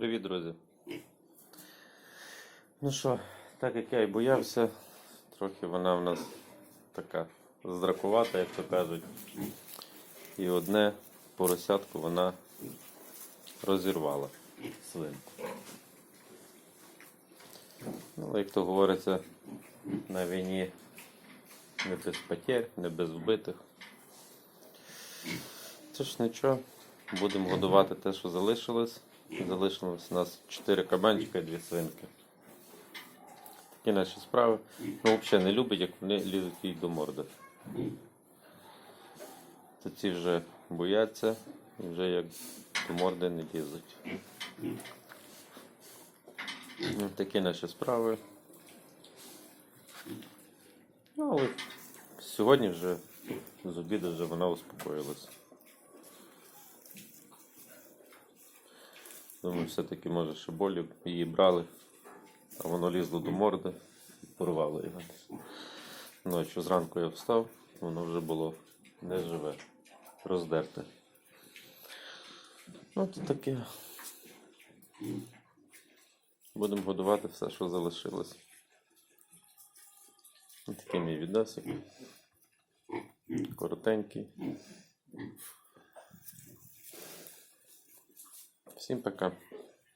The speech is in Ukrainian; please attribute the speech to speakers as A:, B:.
A: Привіт, друзі. Ну що, так як я і боявся, трохи вона в нас така здракувата, як то кажуть. І одне поросятку вона розірвала свинку. Ну, як то говориться, на війні не без потерь, не без вбитих. Це ж нічого, будемо годувати те, що залишилось. Залишилось у нас 4 кабанчика і 2 свинки. Такі наші справи. Ну, взагалі не любить, як вони лізуть їй до морди. То ці вже бояться і вже як до морди не лізуть. Ну, Такі наші справи. Ну, але сьогодні вже з обіду вже вона успокоїлась. Думаю, все-таки може ще болі її брали, а воно лізло до морди і порвало його. Ночі зранку я встав, воно вже було неживе, роздерте. Ну, це таке. Будемо годувати все, що залишилось. Ось Такий мій відосик. Коротенький. Всім пока.